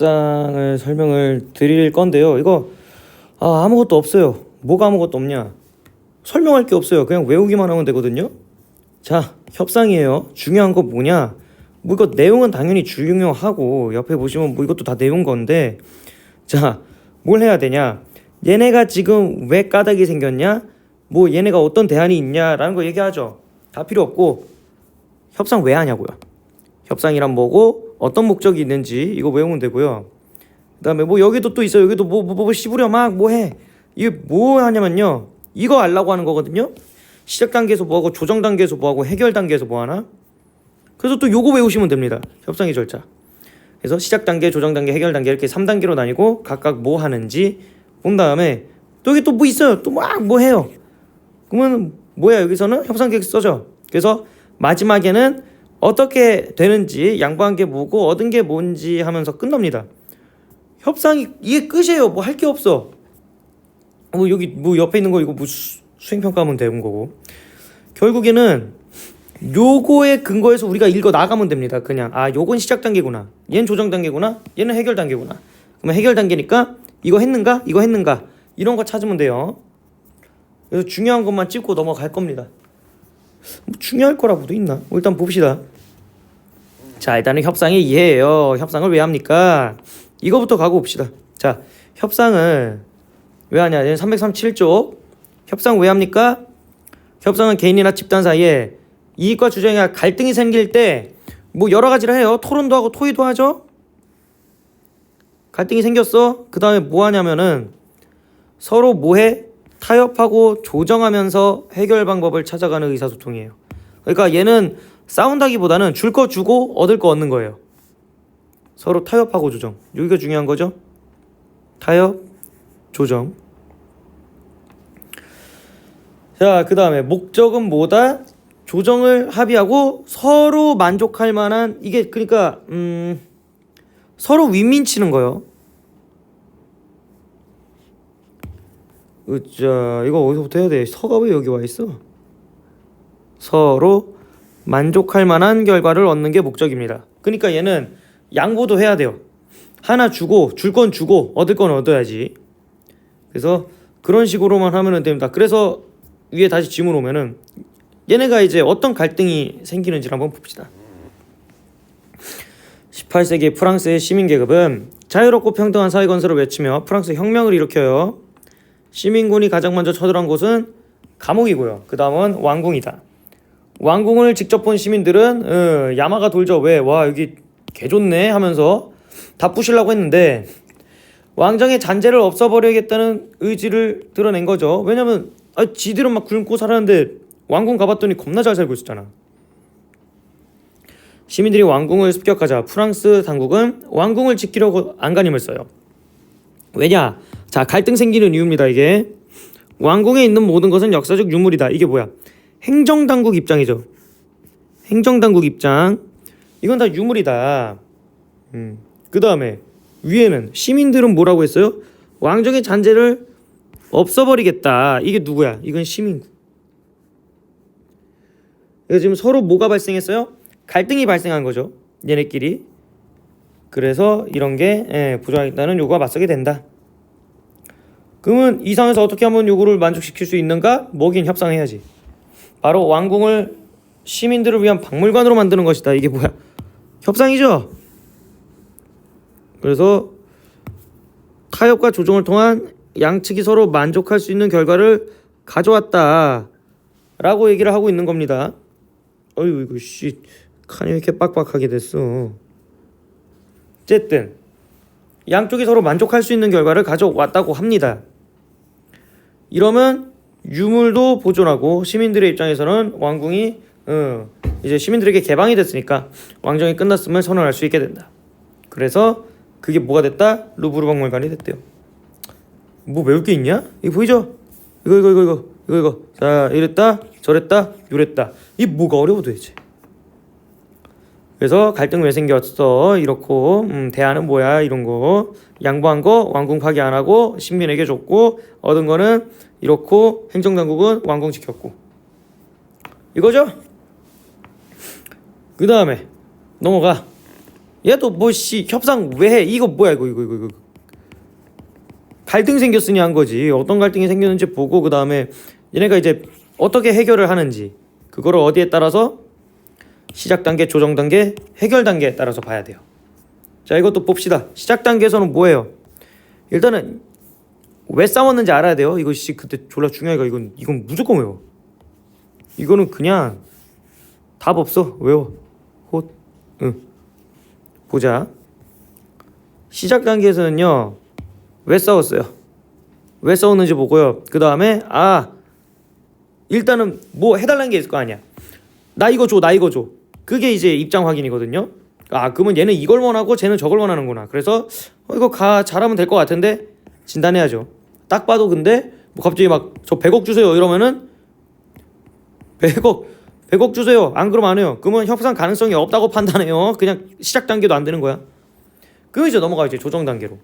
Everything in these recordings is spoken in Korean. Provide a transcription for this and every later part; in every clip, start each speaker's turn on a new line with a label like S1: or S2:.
S1: 협상을 설명을 드릴 건데요. 이거 아, 아무것도 없어요. 뭐가 아무것도 없냐? 설명할 게 없어요. 그냥 외우기만 하면 되거든요. 자, 협상이에요. 중요한 거 뭐냐? 뭐 이거 내용은 당연히 중요하고 옆에 보시면 뭐 이것도 다 내용 건데 자, 뭘 해야 되냐? 얘네가 지금 왜 까닭이 생겼냐? 뭐 얘네가 어떤 대안이 있냐라는 거 얘기하죠. 다 필요 없고 협상 왜 하냐고요. 협상이란 뭐고 어떤 목적이 있는지 이거 외우면 되고요. 그다음에 뭐 여기도 또 있어요. 여기도 뭐 뭐뭐 씹으려 막 뭐 해. 이게 뭐 하냐면요. 이거 알라고 하는 거거든요. 시작 단계에서 뭐 하고 조정 단계에서 뭐 하고 해결 단계에서 뭐 하나? 그래서 또 요거 외우시면 됩니다. 협상의 절차. 그래서 시작 단계, 조정 단계, 해결 단계 이렇게 3단계로 나뉘고 각각 뭐 하는지 본 다음에 또 여기 또 뭐 있어요. 또 막 뭐 해요. 그러면 뭐야 여기서는 협상 계획 써죠. 그래서 마지막에는 어떻게 되는지 양보한 게 뭐고 얻은 게 뭔지 하면서 끝납니다. 협상이 이게 끝이에요. 뭐 할 게 없어. 뭐 여기 뭐 옆에 있는 거 이거 뭐 수, 수행 평가하면 되는 거고. 결국에는 요거에 근거해서 우리가 읽어 나가면 됩니다. 그냥 아 요건 시작 단계구나. 얘는 조정 단계구나. 얘는 해결 단계구나. 그러면 해결 단계니까 이거 했는가? 이거 했는가? 이런 거 찾으면 돼요. 그래서 중요한 것만 찍고 넘어갈 겁니다. 뭐 중요할 거라고도 있나? 뭐 일단 봅시다. 자, 일단은 협상의 이해예요. 협상을 왜 합니까? 이거부터 가고 봅시다. 자, 협상을 왜 하냐? 얘는 337쪽. 협상 왜 합니까? 협상은 개인이나 집단 사이에 이익과 주장에 갈등이 생길 때 뭐 여러 가지를 해요. 토론도 하고 토의도 하죠. 갈등이 생겼어. 그 다음에 뭐 하냐면은 서로 뭐해? 타협하고 조정하면서 해결 방법을 찾아가는 의사소통이에요. 그러니까 얘는 싸운다기보다는 줄 거 주고 얻을 거 얻는 거예요. 서로 타협하고 조정. 여기가 중요한 거죠. 타협, 조정. 자, 그 다음에 목적은 뭐다? 조정을 합의하고 서로 만족할 만한 이게 그러니까 음 서로 윈윈 치는 거요. 으짜 이거 어디서부터 해야 돼? 서가 왜 여기 와 있어? 서로 만족할 만한 결과를 얻는 게 목적입니다. 그러니까 얘는 양보도 해야 돼요. 하나 주고 줄 건 주고 얻을 건 얻어야지. 그래서 그런 식으로만 하면은 됩니다. 그래서 위에 다시 질문 오면은 얘네가 이제 어떤 갈등이 생기는지를 한번 봅시다. 18세기 프랑스의 시민 계급은 자유롭고 평등한 사회 건설을 외치며 프랑스 혁명을 일으켜요. 시민군이 가장 먼저 쳐들어간 곳은 감옥이고요. 그 다음은 왕궁이다. 왕궁을 직접 본 시민들은 어, 야마가 돌죠. 왜? 와 여기 개 좋네 하면서 다 부시려고 했는데 왕정의 잔재를 없애버려야겠다는 의지를 드러낸 거죠. 왜냐면 아, 지들은 막 굶고 살았는데 왕궁 가봤더니 겁나 잘 살고 있었잖아. 시민들이 왕궁을 습격하자 프랑스 당국은 왕궁을 지키려고 안간힘을 써요. 왜냐? 자 갈등 생기는 이유입니다. 이게 왕궁에 있는 모든 것은 역사적 유물이다. 이게 뭐야? 행정당국 입장이죠. 행정당국 입장. 이건 다 유물이다. 음. 그 다음에 위에는 시민들은 뭐라고 했어요? 왕정의 잔재를 없어버리겠다. 이게 누구야? 이건 시민국. 이거 지금 서로 뭐가 발생했어요? 갈등이 발생한 거죠. 얘네끼리. 그래서 이런 게 예, 부정하겠다는 요구가 맞서게 된다. 그러면 이 상황에서 어떻게 하면 요구를 만족시킬 수 있는가? 뭐긴 협상해야지. 바로 왕궁을 시민들을 위한 박물관으로 만드는 것이다. 이게 뭐야? 협상이죠. 그래서 타협과 조정을 통한 양측이 서로 만족할 수 있는 결과를 가져왔다 라고 얘기를 하고 있는 겁니다. 어이구 이거 씨 칸이 왜 이렇게 빡빡하게 됐어. 어쨌든 양쪽이 서로 만족할 수 있는 결과를 가져왔다고 합니다. 이러면 유물도 보존하고 시민들의 입장에서는 왕궁이 어, 이제 시민들에게 개방이 됐으니까 왕정이 끝났음을 선언할 수 있게 된다. 그래서 그게 뭐가 됐다? 루브르 박물관이 됐대요. 뭐 배울 게 있냐? 이거 보이죠? 이거 이거 이거 이거 이거 이거 자 이랬다 저랬다 요랬다 이 뭐가 어려워 도대체 그래서 갈등 왜 생겼어? 이렇고 음, 대안은 뭐야? 이런 거. 양보한 거 왕궁 파기 안 하고 신민에게 줬고 얻은 거는 이렇고 행정당국은 왕궁 지켰고. 이거죠? 그 다음에 넘어가. 얘도 뭐씨 협상 왜 해? 이거 뭐야 이거 이거 이거 이거. 갈등 생겼으니 한 거지. 어떤 갈등이 생겼는지 보고 그 다음에 얘네가 이제 어떻게 해결을 하는지 그거를 어디에 따라서 시작 단계, 조정 단계, 해결 단계에 따라서 봐야 돼요. 자 이것도 봅시다. 시작 단계에서는 뭐예요? 일단은 왜 싸웠는지 알아야 돼요. 이거 씨 그때 졸라 중요하니까 이건 이건 무조건 외워. 이거는 그냥 답 없어 외워. 호, 응. 보자. 시작 단계에서는요 왜 싸웠어요? 왜 싸웠는지 보고요. 그 다음에 아 일단은 뭐 해달라는 게 있을 거 아니야. 나 이거 줘, 나 이거 줘. 그게 이제 입장 확인이거든요. 아 그러면 얘는 이걸 원하고 쟤는 저걸 원하는구나. 그래서 어, 이거 가 잘하면 될 것 같은데 진단해야죠. 딱 봐도 근데 뭐 갑자기 막 저 100억 주세요 이러면은 100억 100억 주세요. 안 그러면 안 해요. 그러면 협상 가능성이 없다고 판단해요. 그냥 시작 단계도 안 되는 거야. 그럼 이제 넘어가 이제 조정 단계로.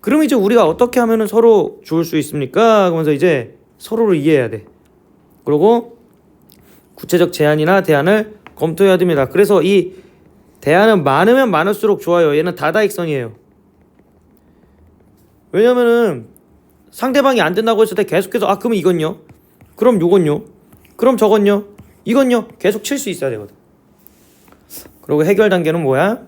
S1: 그럼 이제 우리가 어떻게 하면은 서로 좋을 수 있습니까? 그러면서 이제 서로를 이해해야 돼. 그리고 구체적 제안이나 대안을 검토해야 됩니다. 그래서 이 대안은 많으면 많을수록 좋아요. 얘는 다다익선이에요. 왜냐면은 상대방이 안 된다고 했을 때 계속해서 아 그러면 이건요. 그럼 요건요. 그럼 저건요. 이건요. 계속 칠 수 있어야 되거든. 그리고 해결 단계는 뭐야?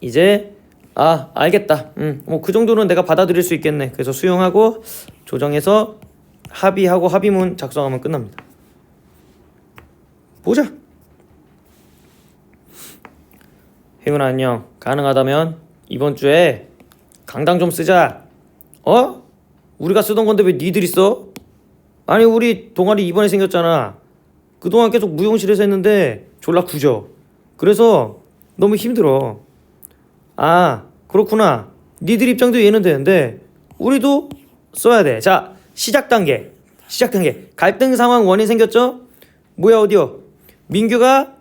S1: 이제 아 알겠다. 음 뭐 그 정도는 내가 받아들일 수 있겠네. 그래서 수용하고 조정해서 합의하고 합의문 작성하면 끝납니다. 보자. 혜윤아 안녕. 가능하다면 이번 주에 강당 좀 쓰자. 어? 우리가 쓰던 건데 왜 니들이 써? 아니 우리 동아리 이번에 생겼잖아. 그동안 계속 무용실에서 했는데 졸라 구져. 그래서 너무 힘들어. 아 그렇구나. 니들 입장도 이해는 되는데 우리도 써야 돼. 자 시작 단계. 시작 단계. 갈등 상황 원인 생겼죠? 뭐야 어디요? 민규가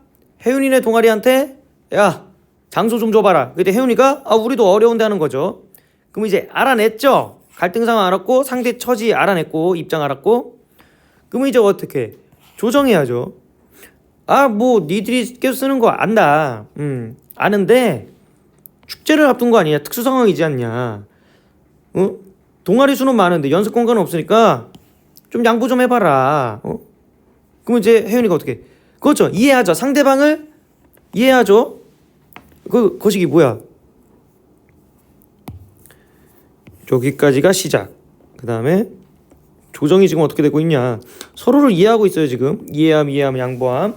S1: 혜윤이네 동아리한테 야 장소 좀 줘봐라. 그때 혜윤이가 아 우리도 어려운데 하는 거죠. 그럼 이제 알아냈죠. 갈등 상황 알았고 상대 처지 알아냈고 입장 알았고 그럼 이제 어떻게 조정해야죠. 아 뭐 니들이 계속 쓰는 거 안다. 음 아는데 축제를 앞둔 거 아니냐 특수 상황이지 않냐. 어 동아리 수는 많은데 연습 공간은 없으니까 좀 양보 좀 해봐라. 어 그럼 이제 혜윤이가 어떻게 그렇죠 이해하죠 상대방을 이해하죠. 그 거시기 뭐야? 여기까지가 시작. 그 다음에 조정이 지금 어떻게 되고 있냐? 서로를 이해하고 있어요 지금. 이해함, 이해함, 양보함.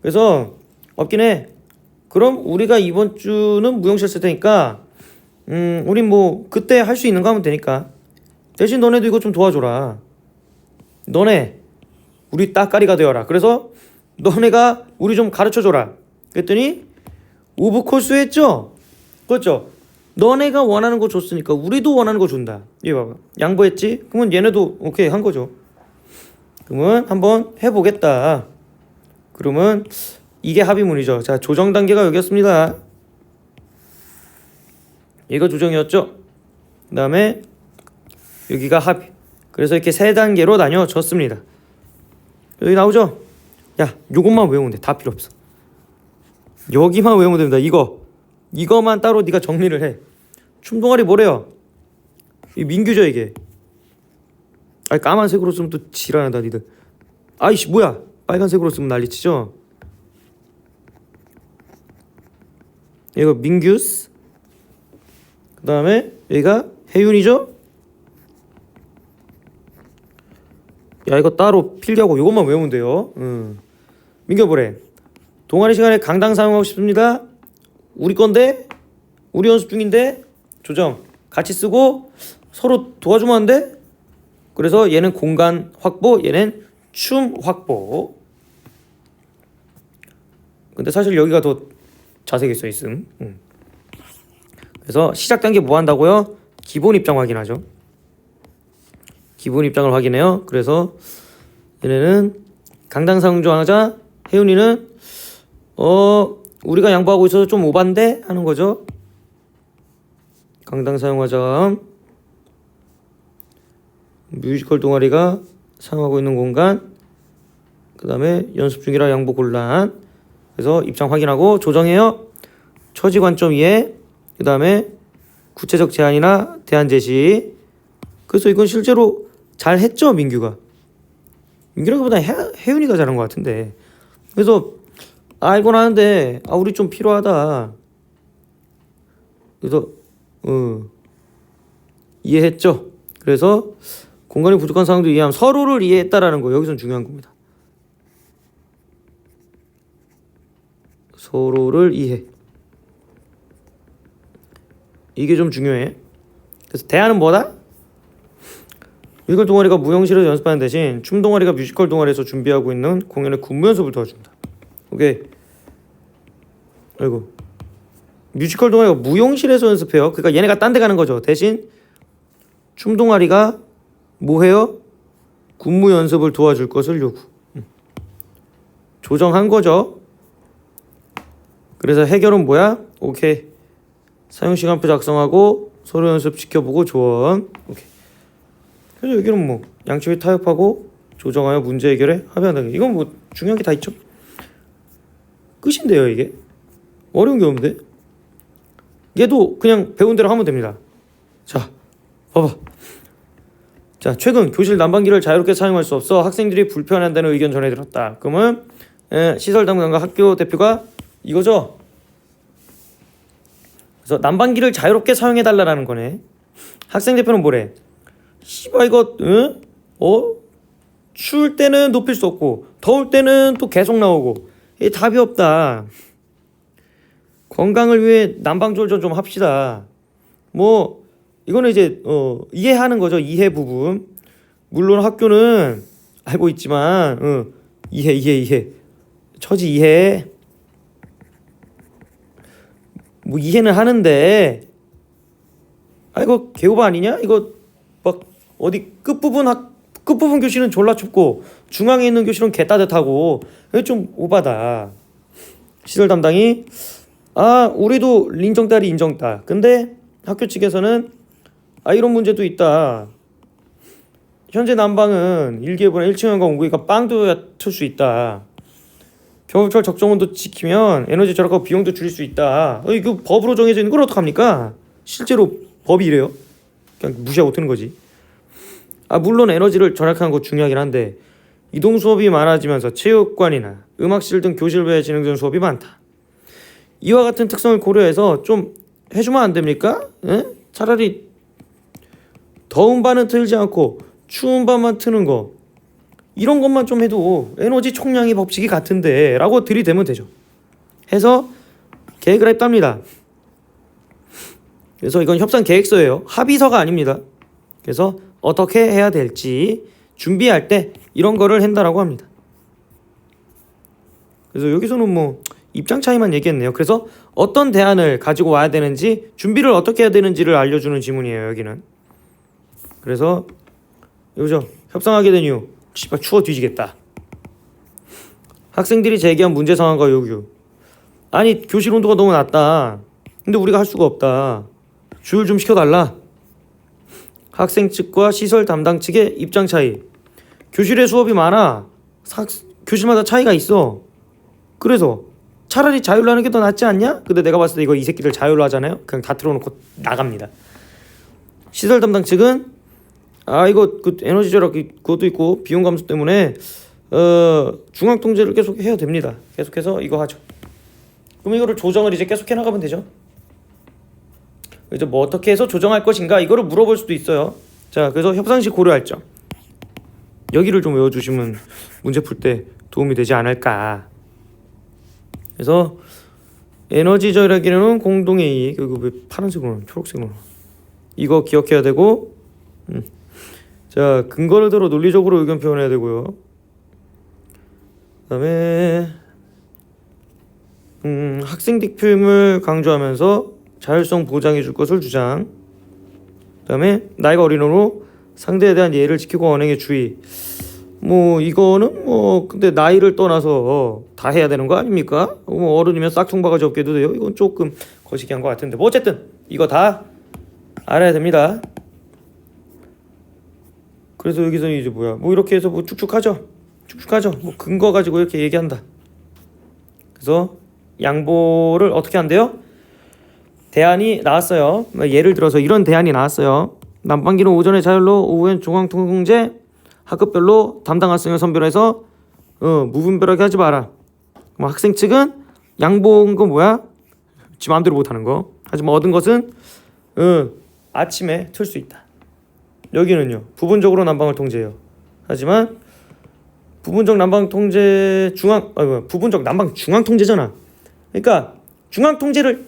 S1: 그래서 없긴 해. 그럼 우리가 이번 주는 무용실 쓸 테니까, 음, 우린 뭐 그때 할 수 있는 거 하면 되니까. 대신 너네도 이거 좀 도와줘라. 너네 우리 따까리가 되어라. 그래서 너네가 우리 좀 가르쳐 줘라. 그랬더니 오브 코스 했죠? 그렇죠? 너네가 원하는 거 줬으니까 우리도 원하는 거 준다. 이거 봐봐. 양보했지? 그러면 얘네도 오케이 한 거죠. 그러면 한번 해보겠다. 그러면 이게 합의문이죠. 자 조정 단계가 여기였습니다. 얘가 조정이었죠. 그 다음에 여기가 합의. 그래서 이렇게 세 단계로 나뉘어졌습니다. 여기 나오죠? 야, 요것만 외우면 돼. 다 필요 없어. 여기만 외우면 됩니다. 이거. 이거만 따로 네가 정리를 해. 춤동아리 뭐래요? 이 민규죠 이게. 아니 까만색으로 쓰면 또 지랄한다 니들. 아이씨 뭐야? 빨간색으로 쓰면 난리치죠. 이거 민규스. 그 다음에 여기가 혜윤이죠. 야 이거 따로 필기하고 이것만 외우면 돼요. 음. 민규 보래. 동아리 시간에 강당 사용하고 싶습니다. 우리 건데 우리 연습 중인데 조정 같이 쓰고 서로 도와주면 안 돼? 그래서 얘는 공간 확보, 얘는 춤 확보. 근데 사실 여기가 더 자세하게 써 있음. 음. 그래서 시작 단계 뭐 한다고요? 기본 입장 확인하죠. 기본 입장을 확인해요. 그래서 얘네는 강당 상정하자. 혜윤이는 어 우리가 양보하고 있어서 좀 오반데 하는 거죠. 강당 사용하자. 뮤지컬 동아리가 사용하고 있는 공간. 그 다음에 연습 중이라 양보 곤란. 그래서 입장 확인하고 조정해요. 처지 관점 이해. 그 다음에 구체적 제안이나 대안 제시. 그래서 이건 실제로 잘 했죠 민규가. 민규라기보다 해, 혜윤이가 잘한 것 같은데. 그래서 알고 나는데 아 우리 좀 필요하다. 그래서 어, 이해했죠. 그래서 공간이 부족한 상황도 이해함 서로를 이해했다라는 거 여기선 중요한 겁니다. 서로를 이해. 이게 좀 중요해. 그래서 대안은 뭐다? 뮤지컬 동아리가 무용실에서 연습하는 대신 춤 동아리가 뮤지컬 동아리에서 준비하고 있는 공연의 군무 연습을 도와준다. 오케이. 아이고. 뮤지컬 동아리가 무용실에서 연습해요. 그러니까 얘네가 딴 데 가는 거죠. 대신 춤 동아리가 뭐 해요? 군무 연습을 도와줄 것을 요구. 음. 조정한 거죠. 그래서 해결은 뭐야? 오케이. 사용 시간표 작성하고 서로 연습 지켜보고 조언. 오케이. 그래서 여기는 뭐 양측이 타협하고 조정하여 문제 해결에 합의한다. 이건 뭐 중요한 게 다 있죠. 끝인데요 이게 어려운 게 없는데 얘도 그냥 배운 대로 하면 됩니다. 자, 봐봐. 자, 최근 교실 난방기를 자유롭게 사용할 수 없어 학생들이 불편한다는 의견 전해들었다. 그러면 에, 시설 담당과 학교 대표가 이거죠. 그래서 난방기를 자유롭게 사용해 달라라는 거네. 학생 대표는 뭐래? 씨발 이거 응? 어? 추울 때는 높일 수 없고 더울 때는 또 계속 나오고 이 답이 없다. 건강을 위해 난방조절 좀 합시다. 뭐 이거는 이제 어, 이해하는 거죠. 이해 부분. 물론 학교는 알고 있지만 어, 이해 이해 이해 처지 이해 뭐 이해는 하는데 아 이거 개오바 아니냐? 이거 막 어디 끝부분 학 끝부분 교실은 졸라 춥고 중앙에 있는 교실은 개 따뜻하고 이거 좀 오바다. 시설 담당이 아 우리도 인정딸이 인정딸. 근데 학교 측에서는 아 이런 문제도 있다. 현재 난방은 일기예보나 1층원과 온구기가 빵도 틀 수 있다. 겨울철 적정 온도 지키면 에너지 절약하고 비용도 줄일 수 있다. 어, 이거 법으로 정해져 있는 걸 어떡합니까? 실제로 법이 이래요. 그냥 무시하고 트는 거지. 아 물론 에너지를 절약하는 거 중요하긴 한데 이동 수업이 많아지면서 체육관이나 음악실 등 교실 외에 진행되는 수업이 많다. 이와 같은 특성을 고려해서 좀 해주면 안 됩니까? 에? 차라리 더운 반은 틀지 않고 추운 반만 트는 거 이런 것만 좀 해도 에너지 총량의 법칙이 같은데 라고 들이대면 되죠. 해서 계획을 했답니다. 그래서 이건 협상 계획서예요. 합의서가 아닙니다. 그래서 어떻게 해야 될지 준비할 때 이런 거를 한다라고 합니다. 그래서 여기서는 뭐 입장 차이만 얘기했네요. 그래서 어떤 대안을 가지고 와야 되는지 준비를 어떻게 해야 되는지를 알려주는 지문이에요. 여기는. 그래서 여기죠. 협상하게 된 이유. 씨발 추워 뒤지겠다. 학생들이 제기한 문제 상황과 요구. 아니 교실 온도가 너무 낮다. 근데 우리가 할 수가 없다. 조율 좀 시켜달라. 학생 측과 시설 담당 측의 입장 차이. 교실에 수업이 많아. 사, 교실마다 차이가 있어. 그래서 차라리 자율로 하는 게 더 낫지 않냐? 근데 내가 봤을 때 이거 이 새끼들 자율로 하잖아요. 그냥 다 틀어놓고 나갑니다. 시설 담당 측은 아 이거 그 에너지 절약 그것도 있고 비용 감소 때문에 어 중앙 통제를 계속 해야 됩니다. 계속해서 이거 하죠. 그럼 이거를 조정을 이제 계속 해나가면 되죠. 이제 뭐 어떻게 해서 조정할 것인가 이거를 물어볼 수도 있어요. 자 그래서 협상시 고려할 점 여기를 좀 외워주시면 문제 풀 때 도움이 되지 않을까. 그래서 에너지 절약에는 공동의 이익 그리고 왜 파란색으로 초록색으로 이거 기억해야 되고 음. 자 근거를 들어 논리적으로 의견 표현해야 되고요. 그다음에 음, 학생 뒷표임을 강조하면서 자율성 보장해 줄 것을 주장. 그다음에 나이가 어린 으로 상대에 대한 예의를 지키고 언행에 주의. 뭐 이거는 뭐 근데 나이를 떠나서 다 해야 되는 거 아닙니까? 뭐 어른이면 싹퉁 바가지 없게도 돼요. 이건 조금 거시기한 것 같은데 뭐 어쨌든 이거 다 알아야 됩니다. 그래서 여기서 이제 뭐야? 뭐 이렇게 해서 뭐 쭉쭉 하죠. 쭉쭉 하죠. 뭐 근거 가지고 이렇게 얘기한다. 그래서 양보를 어떻게 한대요? 대안이 나왔어요. 예를 들어서 이런 대안이 나왔어요. 난방기는 오전에 자율로 오후엔 중앙통제 학급별로 담당 학생을 선별해서 어, 무분별하게 하지 마라. 그럼 학생 측은 양보한 건 뭐야? 지 마음대로 못하는 거. 하지만 얻은 것은 어, 아침에 틀 수 있다. 여기는요 부분적으로 난방을 통제해요. 하지만 부분적 난방 통제 중앙 아 부분적 난방 중앙 통제잖아. 그러니까 중앙 통제를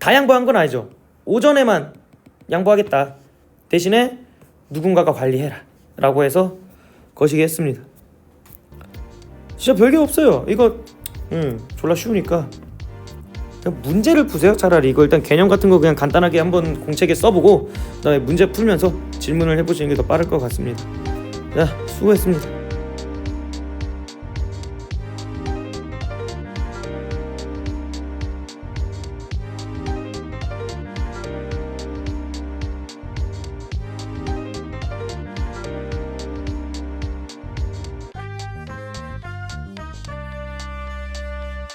S1: 다 양보한 건 아니죠. 오전에만 양보하겠다. 대신에 누군가가 관리해라 라고 해서 거시기 했습니다. 진짜 별게 없어요. 이거 음 졸라 쉬우니까 문제를 푸세요. 차라리 이거 일단 개념 같은 거 그냥 간단하게 한번 공책에 써보고 그다음에 문제 풀면서 질문을 해보시는 게 더 빠를 것 같습니다. 자 수고했습니다.